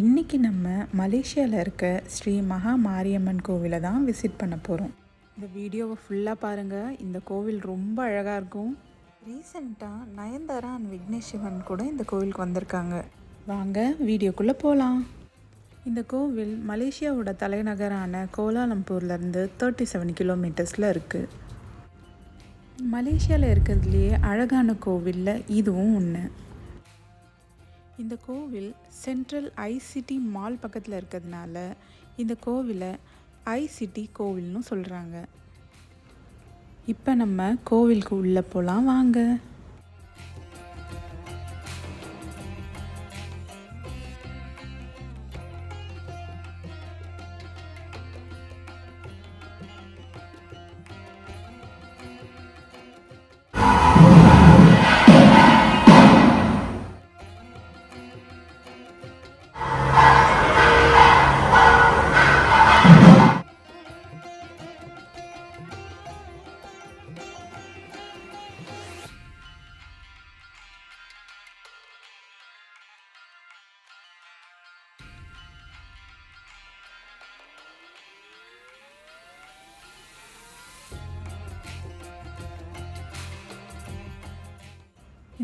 இன்றைக்கி நம்ம மலேசியாவில் இருக்க ஸ்ரீ மகா மாரியம்மன் கோவிலை தான் விசிட் பண்ண போகிறோம் இந்த வீடியோவை ஃபுல்லாக பாருங்கள் இந்த கோவில் ரொம்ப அழகாக இருக்கும். ரீசெண்டாக நயன்தாரா அண்ட் விக்னேஷ் சிவன் கூட இந்த கோவிலுக்கு வந்திருக்காங்க. வாங்க வீடியோக்குள்ளே போகலாம் இந்த கோவில் மலேசியாவோட தலைநகரான கோலாலம்பூர்லேருந்து தேர்ட்டி செவன் கிலோமீட்டர்ஸில் இருக்குது மலேசியாவில் இருக்கிறதுலையே அழகான கோவிலில் இதுவும் ஒன்று இந்த கோவில் சென்ட்ரல் ஐசிடி மால் பக்கத்தில் இருக்கிறதுனால இந்த கோவிலை ஐசிடி கோவில்னு சொல்கிறாங்க இப்போ நம்ம கோவிலுக்கு உள்ளே போகலாம் வாங்க.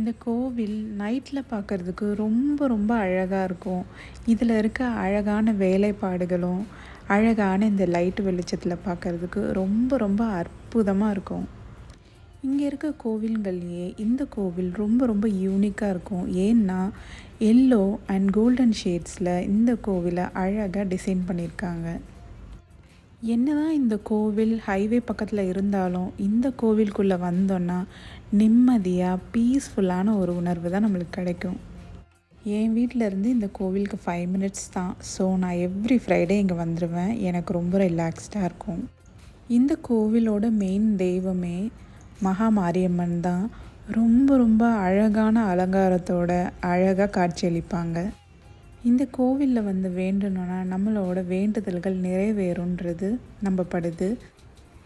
இந்த கோவில் நைட்டில் பார்க்குறதுக்கு ரொம்ப ரொம்ப அழகாக இருக்கும். இதில் இருக்க அழகான வேலைப்பாடுகளும் அழகான இந்த லைட் வெளிச்சத்தில் பார்க்குறதுக்கு ரொம்ப ரொம்ப அற்புதமாக இருக்கும். இங்கே இருக்க கோவில்கள்லேயே இந்த கோவில் ரொம்ப ரொம்ப யூனிக்காக இருக்கும். ஏன்னா எல்லோ அண்ட் கோல்டன் ஷேட்ஸில் இந்த கோவிலை அழகாக டிசைன் பண்ணியிருக்காங்க. என்னதான் இந்த கோவில் ஹைவே பக்கத்தில் இருந்தாலும் இந்த கோவிலுக்குள்ளே வந்தோன்னா நிம்மதியாக பீஸ்ஃபுல்லான ஒரு உணர்வு தான் நம்மளுக்கு கிடைக்கும். என் வீட்டில் இருந்து இந்த கோவிலுக்கு ஃபைவ் மினிட்ஸ் தான். ஸோ நான் எவ்ரி ஃப்ரைடே இங்கே வந்துடுவேன் எனக்கு ரொம்ப ரிலாக்ஸ்டாக இருக்கும். இந்த கோவிலோட மெயின் தெய்வமே மகா மாரியம்மன் தான். ரொம்ப ரொம்ப அழகான அலங்காரத்தோட அழகாக காட்சியளிப்பாங்க இந்த கோவிலில் வந்து வேண்டணும்னா நம்மளோட வேண்டுதல்கள் நிறைவேறுன்றது நம்பப்படுது.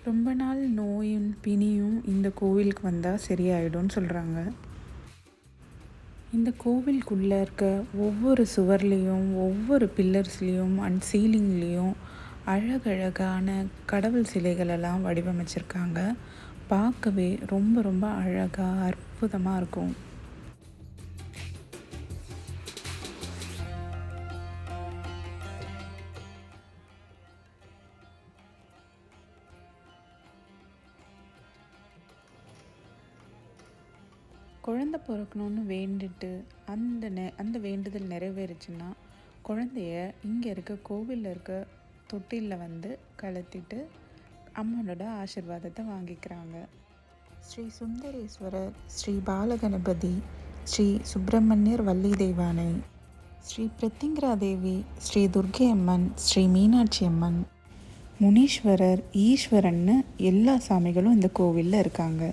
ரொம்ப நாள் நோயும் பிணியும் இந்த கோவிலுக்கு வந்தால் சரியாயிடும்னு சொல்கிறாங்க இந்த கோவிலுக்குள்ளே இருக்க ஒவ்வொரு சுவர்லேயும் ஒவ்வொரு பில்லர்ஸ்லேயும் அண்ட் சீலிங்லேயும் அழகழகான கடவுள் சிலைகளெல்லாம் வடிவமைச்சிருக்காங்க. பார்க்கவே ரொம்ப ரொம்ப அழகாக அற்புதமாக இருக்கும். குழந்த பிறக்கணுன்னு வேண்டிட்டு அந்த நெ அந்த வேண்டுதல் நிறைவேறுச்சுன்னா குழந்தைய இங்கே இருக்க கோவிலில் இருக்க தொட்டிலில் வந்து கலத்திட்டு அம்மனோட ஆசிர்வாதத்தை வாங்கிக்கிறாங்க. ஸ்ரீ சுந்தரேஸ்வரர் ஸ்ரீ பாலகணபதி ஸ்ரீ சுப்பிரமணியர் வள்ளி தெய்வானை ஸ்ரீ பிரத்திங்கரா தேவி ஸ்ரீ துர்கை அம்மன் ஸ்ரீ மீனாட்சி அம்மன் முனீஸ்வரர் ஈஸ்வரன்னு எல்லா சாமிகளும் இந்த கோவிலில் இருக்காங்க.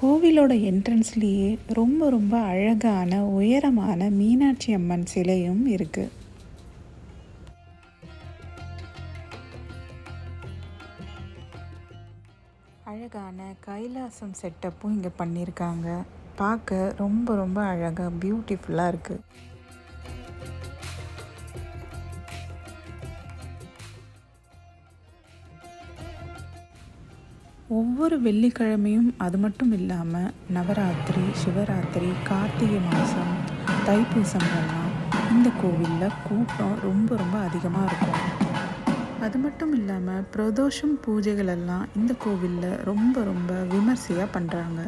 கோவிலோட என்ட்ரன்ஸ்லேயே ரொம்ப ரொம்ப அழகான உயரமான மீனாட்சி அம்மன் சிலையும் இருக்குது அழகான கைலாசம் செட்டப்பும் இங்கே பண்ணியிருக்காங்க பார்க்க ரொம்ப ரொம்ப அழகாக பியூட்டிஃபுல்லாக இருக்குது ஒவ்வொரு வெள்ளிக்கிழமையும் அது மட்டும் இல்லாமல் நவராத்திரி சிவராத்திரி கார்த்திகை மாதம் தைப்பூசம்லாம் இந்த கோவிலில் கூட்டம் ரொம்ப ரொம்ப அதிகமாக இருக்கும். அது மட்டும் இல்லாமல் பிரதோஷம் பூஜைகள் எல்லாம் இந்த கோவிலில் ரொம்ப ரொம்ப விமர்சையாக பண்ணுறாங்க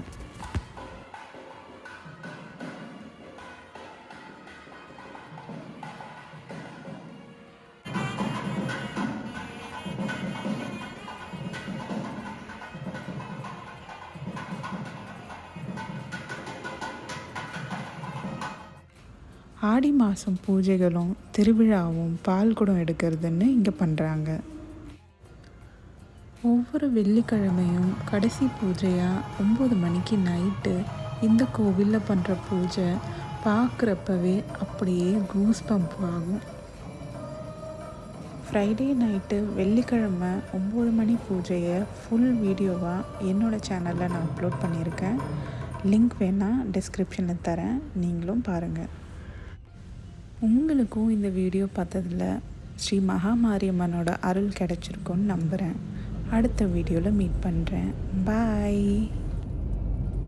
ஆடி மாதம் பூஜைகளும் திருவிழாவும் பால் குடம் எடுக்கிறதுன்னு இங்கே பண்ணுறாங்க ஒவ்வொரு வெள்ளிக்கிழமையும் கடைசி பூஜையாக ஒம்பது மணிக்கு நைட்டு இந்த கோவிலில் பண்ணுற பூஜை பார்க்குறப்பவே அப்படியே கூஸ் பம்ப் ஆகும். ஃப்ரைடே நைட்டு வெள்ளிக்கிழமை ஒம்பது மணி பூஜையை ஃபுல் வீடியோவாக என்னோடய சேனலில் நான் அப்லோட் பண்ணியிருக்கேன். லிங்க் வேணால் டிஸ்கிரிப்ஷனில் தரேன். நீங்களும் பாருங்கள் உங்களுக்கும் இந்த வீடியோ பார்த்ததில் ஸ்ரீ மகாமாரியம்மனோட அருள் கிடச்சிருக்குன்னு நம்புகிறேன் அடுத்த வீடியோவில் மீட் பண்ணுறேன் பாய்